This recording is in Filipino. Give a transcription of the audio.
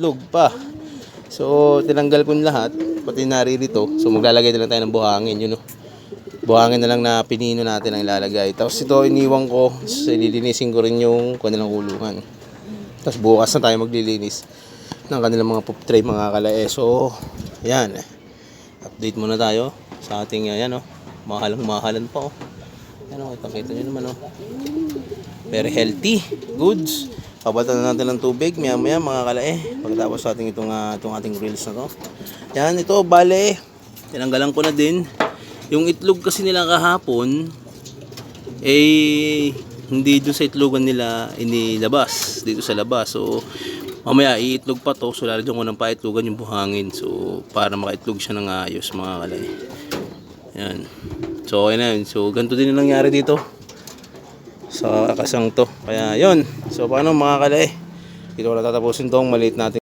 itlog pa. So, tinanggal ko lahat, pati naririto. So, maglalagay na lang tayo ng buhangin, yun know. Buhangin na lang na pinino natin ang ilalagay. Tapos ito, iniwan ko, so, lilinisin ko rin yung kanilang kulungan. Tapos bukas na tayo maglilinis ng kanilang mga poop tray, mga kalae. So, yan. Update muna tayo sa ating, uh, yan oh, mahalang mahalan pa oh. Yan oh, kita nyo naman oh. Very healthy. Goods. Pabatan na natin ng tubig. Maya maya mga kalae. Pagkatapos sa ating itong, ah, itong ating grills na to. Yan, ito, bale. Tinanggalan ko na din. Yung itlog kasi nila kahapon, eh, hindi dun sa itlogan nila inilabas. Dito sa labas. So, mamaya iitlog pa to. So, lalagyan ko ng paitlogan yung buhangin. So, para makaitlog siya ng ayos mga kalae. Yan. So, okay na yun. So, ganito din yung nangyari dito sa kasang to. Kaya, yun. So, paano mga kalay? Dito na tatapusin tong maliit natin